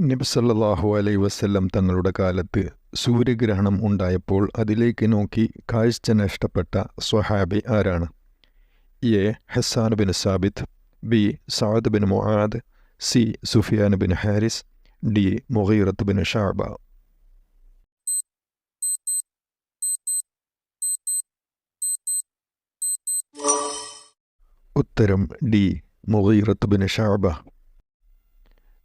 നബിസല്ലാഹു അലൈ വസ്ല്ലം തങ്ങളുടെ കാലത്ത് സൂര്യഗ്രഹണം ഉണ്ടായപ്പോൾ അതിലേക്ക് നോക്കി കാഴ്ച നഷ്ടപ്പെട്ട സ്വഹാബി ആരാണ്? A. Hassan bin Sabith B. Saad bin Muadh C. Sufiyan bin Haris D. Mugheerath bin Shaba. ഉത്തരം ഡി. Mugheerath bin ഷാബ.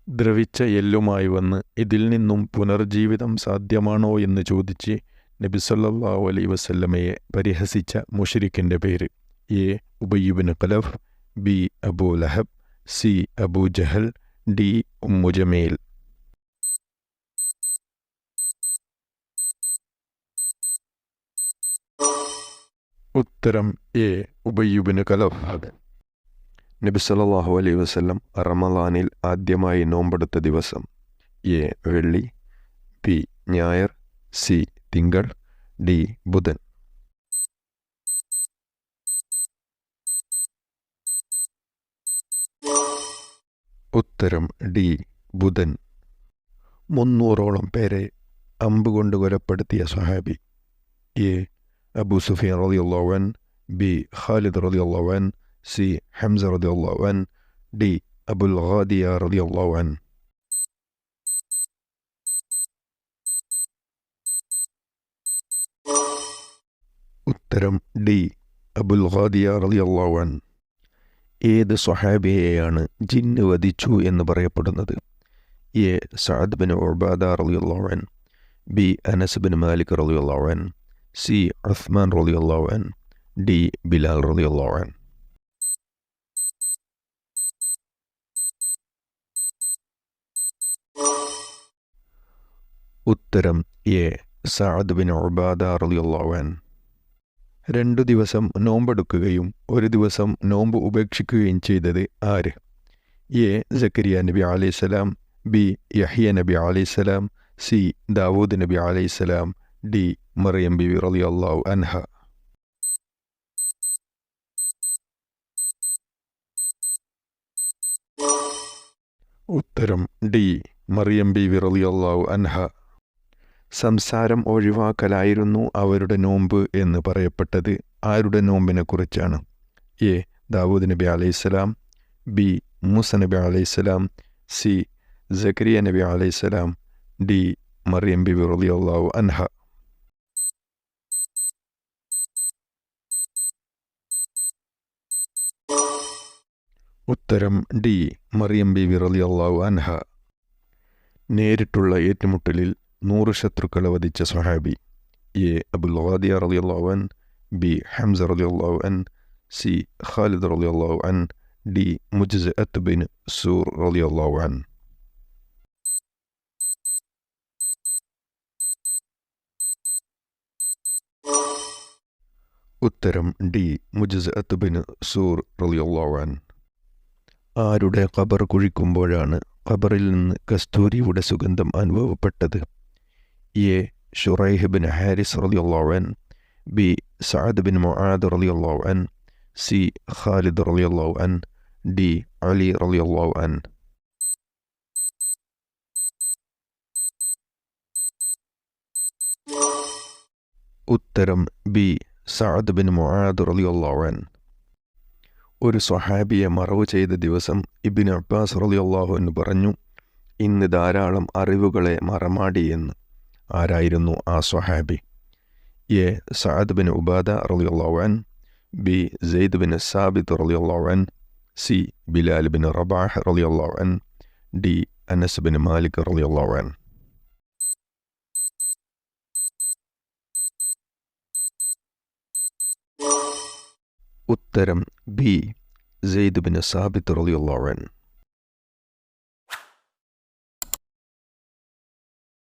ദ്രവിച്ച എല്ലുമായി വന്ന് ഇതിൽ നിന്നും പുനർജീവിതം സാധ്യമാണോ എന്ന് ചോദിച്ച് നബി സല്ലല്ലാഹു അലൈ വസല്ലമയെ പരിഹസിച്ച മുഷരിക്കിന്റെ പേര് A Ubayy bin Khalaf B Abu Lahab C Abu Jahl D Umm Jamil ഉത്തരം എ ഉബയ്യുബിന് കലഫ് നബി സല്ലല്ലാഹു അലൈഹി വസല്ലം റമളാനിൽ ആദ്യമായി നോമ്പെടുത്ത ദിവസം. എ വെള്ളി ബി ഞായർ സി തിങ്കൾ ഡി ബുധൻ. ഉത്തരം ഡി ബുധൻ. മുന്നൂറോളം പേരെ അമ്പുകൊണ്ട് കൊലപ്പെടുത്തിയ സഹാബി എ അബു സുഫിയാൻ റതിയുള്ളവൻ ബി ഖാലിദ് റളിയല്ലാഹു സി ഹംസ റളിയല്ലാഹു അൻ ഡി അബുൽ ഖാദിയ റളിയല്ലാഹു അൻ ഉത്തരം ഡി അബുൽ ഖാദിയ റളിയല്ലാഹു അൻ ഏത് സ്വഹാബിയെയാണ് ജിന്ന് വധിച്ചു എന്ന് പറയപ്പെടുന്നത്? എ സഅദ് ബിൻ ഉബാദ റളിയല്ലാഹു അൻ ബി അനസ് ബിൻ മാലിക് റളിയല്ലാഹു അൻ സി ഉസ്മാൻ റളിയല്ലാഹു അൻ ഡി ബിലാൽ റളിയല്ലാഹു ഉത്തരം എ. സഅദ് ബിൻ റളിയല്ലാഹു അൻ രണ്ടു ദിവസം നോമ്പെടുക്കുകയും ഒരു ദിവസം നോമ്പ് ഉപേക്ഷിക്കുകയും ചെയ്തത് ആര്? എ. ജക്കരിയ നബി അലൈസലാം ബി. യഹിയ നബി അലൈസലാം സി. ദാവൂദ് നബി അലൈസലാം ഡി. മറിയം ബി റളിയല്ലാഹു അൻഹ. ഉത്തരം ഡി. മറിയം ബി റളിയല്ലാഹു അൻഹ. സംസാരം ഒഴിവാക്കലായിരുന്നു അവരുടെ നോമ്പ് എന്ന് പറയപ്പെട്ടത്. ആരുടെ നോമ്പിനെ കുറിച്ചാണ് എ. ദാവൂദ് നബി അലൈഹിസ്സലാം ബി. മൂസ നബി അലൈഹിസ്സലാം സി. ജക്കരിയ നബി അലൈഹിസ്സലാം ഡി. മറിയം ബി റളിയല്ലാഹു അൻഹ. ഉത്തരം ഡി. മറിയം ബി റളിയല്ലാഹു അൻഹ. നേരിട്ടുള്ള ഏറ്റുമുട്ടലിൽ നൂറ് ശത്രുക്കളെ വധിച്ച സ്വഹാബി എ അബുൽ ഖാദിയ റളിയല്ലാഹു അൻ ബി ഹംസ റളിയല്ലാഹു അൻ സി ഖാലിദ് റളിയല്ലാഹു അൻ ഡി അത് ബിൻ സൂർ റളിയല്ലാഹു അൻ ഉത്തരം ഡി മുജ്സഅത്ത് ബിൻ സൂർ റളിയല്ലാഹു അൻ ആരുടെ ഖബർ കുഴിക്കുമ്പോഴാണ് ഖബറിൽ നിന്ന് കസ്തൂരിയുടെ സുഗന്ധം അനുഭവപ്പെട്ടത്? എ ഷുറൈഹ് ബിൻ ഹാരിസ് റളിയല്ലാഹു അൻ ബി സഅദ് ബിൻ മുആദ് റളിയല്ലാഹു അൻ സി ഖാലിദ് റളിയല്ലാഹു അൻ ഡി അലി റളിയല്ലാഹു അൻ ഉത്തരം ബി സഅദ് ബിൻ മുആദ് റളിയല്ലാഹു അൻ ഒരു സ്വഹാബിയെ മറവ് ചെയ്ത ദിവസം ഇബിൻ അബ്ബാസ് റളിയല്ലാഹു അൻ പറഞ്ഞു ഇന്ന് ധാരാളം അറിവുകളെ മറമാടി എന്ന്. ആരായിരുന്നു ആ സ്വഹാബി? എ. സഅദ് ബിൻ ഉബാദ റളിയല്ലാഹു അൻ ബി. സെയ്ദ് ബിൻ സാബിദ് റളിയല്ലാഹു അൻ സി. ബിലാൽ ബിൻ റബാഹ് റളിയല്ലാഹു അൻ ഡി. അനസ് ബിൻ മാലിക് റളിയല്ലാഹു അൻ ഉത്തരം ബി. സെയ്ദ് ബിൻ സാബിത്ത് റളിയല്ലാഹു അൻ